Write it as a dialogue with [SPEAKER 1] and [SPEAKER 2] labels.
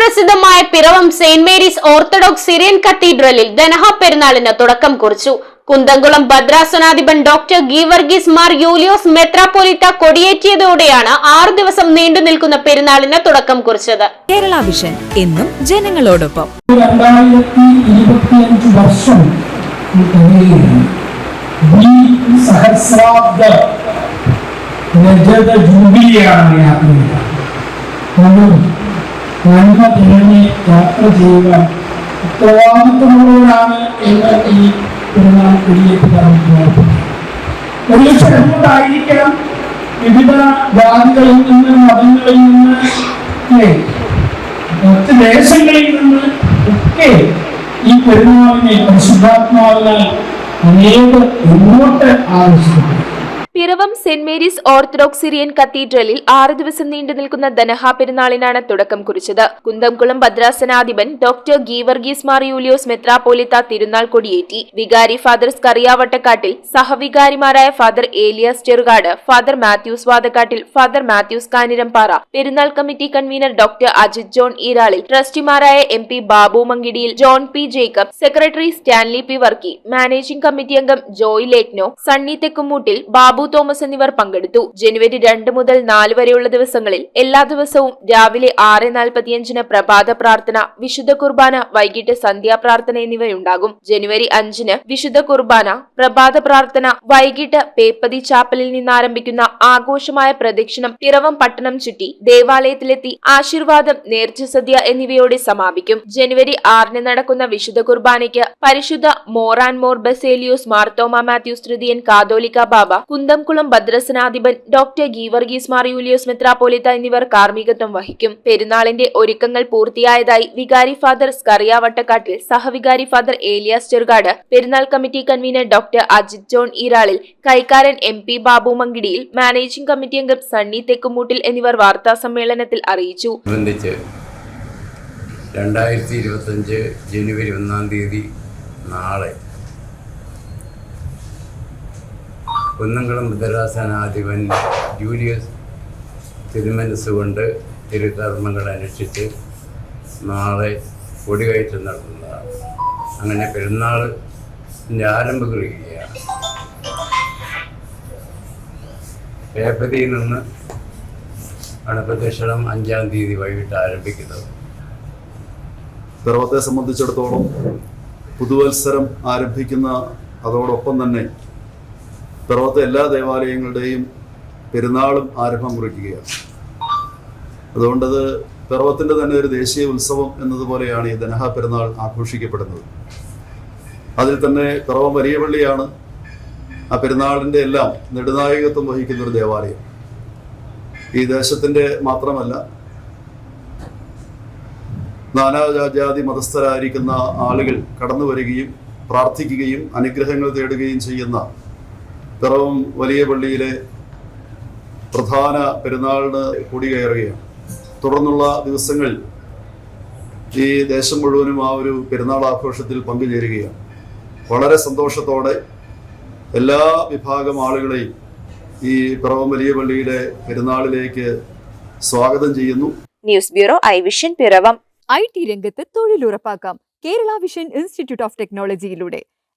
[SPEAKER 1] ചരിത്രപ്രസിദ്ധമായ Piravom saint Mary's orthodox Syrian കത്തീഡ്രലിൽ ധനഹ പെരുന്നാളിന് തുടക്കം കുറിച്ചു. കുന്തംകുളം ഭദ്രാസനാധിപൻ ഡോക്ടർ ഗീവർഗീസ് മാർ യൂലിയോസ് മെത്രാപ്പൊലിത്ത കൊടിയേറ്റിയതോടെയാണ് ആറു ദിവസം നീണ്ടു നിൽക്കുന്ന പെരുന്നാളിന് തുടക്കം കുറിച്ചത്.
[SPEAKER 2] കേരള വിഷൻ എന്നും ജനങ്ങളോടൊപ്പം.
[SPEAKER 3] രണ്ടായിരത്തി ഇരുപത്തിയഞ്ച് വർഷം ഈ സഹസ്രാബ്ദ ജൂബിലിയാണ് യാത്ര നന്മ തിരഞ്ഞ് യാത്ര ചെയ്യുക. ഉത്തരവാദിത്തമുള്ളവരാണ് എന്ന് ഈ പെരുന്നാൾ കുടിയേറ്റ് പറഞ്ഞിട്ടുണ്ട് ഒരുപക്ഷെ അതുകൊണ്ടായിരിക്കണം വിവിധ ജാതികളിൽ നിന്ന് മതങ്ങളിൽ നിന്ന് മറ്റ് ദേശങ്ങളിൽ നിന്ന് ഒക്കെ ഈ പെരുന്നാളിനെ പരിശുദ്ധാത്മാവിനാൽ അനേകം മുന്നോട്ട് ആവശ്യപ്പെട്ടു
[SPEAKER 4] Piravom saint Mary's orthodox Syrian കത്തീഡ്രലിൽ ആറ് ദിവസം നീണ്ടു നിൽക്കുന്ന ധനഹാ പെരുന്നാളിനാണ് തുടക്കം കുറിച്ചത്. കുന്തംകുളം ഭദ്രാസനാധിപൻ ഡോക്ടർ ഗീവർഗീസ് മാർ യൂലിയോസ് മെത്രാപ്പോലിത്ത തിരുനാൾ കൊടിയേറ്റി. വികാരി father സ്കറിയാവട്ടക്കാട്ടിൽ സഹവികാരിമാരായ father Elias Cherukad father Mathews Vadakkattil father Mathews Kanirampara പെരുന്നാൾ committee convener doctor Ajith John Eeralil ട്രസ്റ്റിമാരായ M P Babu Mankidiyil John P Jacob secretary Stanley P Varkey managing committee അംഗം ജോയ് ലേറ്റ്നോ സണ്ണി തെക്കുമൂട്ടിൽ ബാബു തോമസ് എന്നിവർ പങ്കെടുത്തു. ജനുവരി രണ്ട് മുതൽ നാല് വരെയുള്ള ദിവസങ്ങളിൽ എല്ലാ ദിവസവും രാവിലെ ആറ് നാൽപ്പത്തിയഞ്ചിന് പ്രഭാത പ്രാർത്ഥന വിശുദ്ധ കുർബാന വൈകിട്ട് സന്ധ്യാപ്രാർത്ഥന എന്നിവയുണ്ടാകും. ജനുവരി അഞ്ചിന് വിശുദ്ധ കുർബാന പ്രഭാത പ്രാർത്ഥന വൈകിട്ട് പേപ്പതി ചാപ്പലിൽ നിന്നാരംഭിക്കുന്ന ആഘോഷമായ പ്രദക്ഷിണം പിറവം പട്ടണം ചുറ്റി ദേവാലയത്തിലെത്തി ആശീർവാദം നേർച്ചസദ്യ എന്നിവയോടെ സമാപിക്കും. ജനുവരി ആറിന് നടക്കുന്ന വിശുദ്ധ കുർബാനയ്ക്ക് പരിശുദ്ധ മോറാൻ മോർ ബസേലിയോസ് മാർത്തോമ മാത്യൂസ് തൃതീയൻ കാതോലിക്ക ബാബ കുന്തംകുളം ഭദ്രസനാധിപൻ ഡോക്ടർ ഗീവർഗീസ് മാർ യൂലിയോസ് മെത്രാപ്പോലിത്ത എന്നിവർ കാർമ്മികത്വം വഹിക്കും. പെരുന്നാളിന്റെ ഒരുക്കങ്ങൾ പൂർത്തിയായതായി വികാരി ഫാദർ സ്കറിയ വട്ടക്കാട്ടിൽ സഹവികാരി ഫാദർ ഏലിയാസ് ചെറുകാട് പെരുന്നാൾ committee convener doctor Ajith John Eeralil കൈക്കാരൻ M P Babu Mankidiyil managing committee അംഗം സണ്ണി തെക്കുമൂട്ടിൽ എന്നിവർ വാർത്താ സമ്മേളനത്തിൽ അറിയിച്ചു.
[SPEAKER 5] രണ്ടായിരത്തി ഇരുപത്തഞ്ച് ജനുവരി ഒന്നാം തീയതി നാളെ കുന്നംകുളം ഭദ്രാസനാധിപൻ ജൂലിയസ് തിരുമനസ്സുകൊണ്ട് തിരുകർമ്മങ്ങൾ അനുഷ്ഠിച്ച് നാളെ കൊടികയറ്റം നടത്തുന്നതാണ്. അങ്ങനെ പെരുന്നാളിന്റെ ആരംഭം കുറിക്കുകയാണ്. പേപ്പതിയിൽ നിന്ന് ഗണപ്രദക്ഷിണം അഞ്ചാം തീയതി വൈകിട്ട് ആരംഭിക്കുന്നത്.
[SPEAKER 6] പിറവത്തെ സംബന്ധിച്ചിടത്തോളം പുതുവത്സരം ആരംഭിക്കുന്ന അതോടൊപ്പം തന്നെ പിറവത്തെ എല്ലാ ദേവാലയങ്ങളുടെയും പെരുന്നാളും ആരംഭം കുറിക്കുകയാണ്. അതുകൊണ്ടത് പിറവത്തിന്റെ തന്നെ ഒരു ദേശീയ ഉത്സവം എന്നതുപോലെയാണ് ഈ ദനഹ പെരുന്നാൾ ആഘോഷിക്കപ്പെടുന്നത്. അതിൽ തന്നെ പിറവം വലിയ പള്ളിയാണ്. ആ പെരുന്നാളിന്റെ എല്ലാം നെടുനായകത്വം വഹിക്കുന്ന ഒരു ദേവാലയം. ഈ ദേശത്തിന്റെ മാത്രമല്ല നാനാജാതി മതസ്ഥരായിരിക്കുന്ന ആളുകൾ കടന്നു വരികയും പ്രാർത്ഥിക്കുകയും അനുഗ്രഹങ്ങൾ തേടുകയും ചെയ്യുന്ന പിറവം വലിയ പള്ളിയിലെ പ്രധാന പെരുന്നാളിന് കൊടികയറുകയാണ് തുടർന്നുള്ള ദിവസങ്ങളിൽ ഈ ദേശം മുഴുവനും ആ ഒരു പെരുന്നാൾ ആഘോഷത്തിൽ പങ്കുചേരുകയാണ്. വളരെ സന്തോഷത്തോടെ എല്ലാ വിഭാഗം ആളുകളെയും ഈ പിറവം വലിയ പള്ളിയിലെ പെരുന്നാളിലേക്ക് സ്വാഗതം ചെയ്യുന്നു.
[SPEAKER 4] News bureau I vision Piravom.
[SPEAKER 2] I T രംഗത്ത് തൊഴിലുറപ്പാക്കാം. Kerala vision institute of ടെക്നോളജിയിലൂടെ